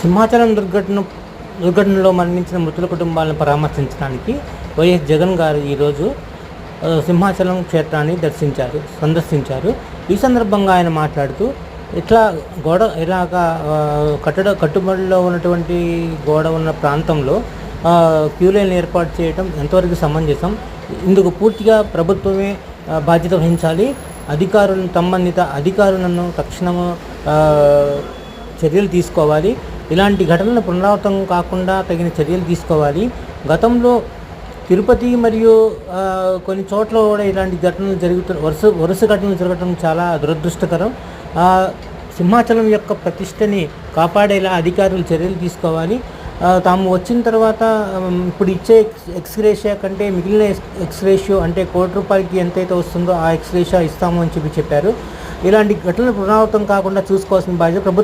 సింహాచలం దుర్ఘటన దుర్ఘటనలో మరణించిన మృతుల కుటుంబాలను పరామర్శించడానికి వైఎస్ జగన్ గారు ఈరోజు సింహాచలం క్షేత్రాన్ని దర్శించారు సందర్శించారు. ఈ సందర్భంగా ఆయన మాట్లాడుతూ ఇట్లా గోడ ఇలాగా కట్టడ కట్టుబడిలో ఉన్నటువంటి గోడ ఉన్న ప్రాంతంలో క్యూలైన్ ఏర్పాటు చేయడం ఎంతవరకు సమంజసం? ఇందుకు పూర్తిగా ప్రభుత్వమే బాధ్యత వహించాలి. అధికారులను సంబంధిత అధికారులను తక్షణము చర్యలు తీసుకోవాలి. ఇలాంటి ఘటనలు పునరావృతం కాకుండా తగిన చర్యలు తీసుకోవాలి. గతంలో తిరుపతి మరియు కొన్ని చోట్ల కూడా ఇలాంటి ఘటనలు జరుగుతు వరుస వరుస ఘటనలు జరగడం చాలా దురదృష్టకరం. సింహాచలం యొక్క ప్రతిష్టని కాపాడేలా అధికారులు చర్యలు తీసుకోవాలి. తాము వచ్చిన తర్వాత ఇప్పుడు ఇచ్చే ఎక్స్ రేషియా కంటే మిగిలిన ఎక్స్ రేషియో అంటే కోటి రూపాయలకి ఎంతైతే వస్తుందో ఆ ఎక్స్గ్రేషియా ఇస్తాము అని చెప్పి చెప్పారు. ఇలాంటి ఘటనలు పునరావృతం కాకుండా చూసుకోవాల్సిన బాధ్యత ప్రభుత్వం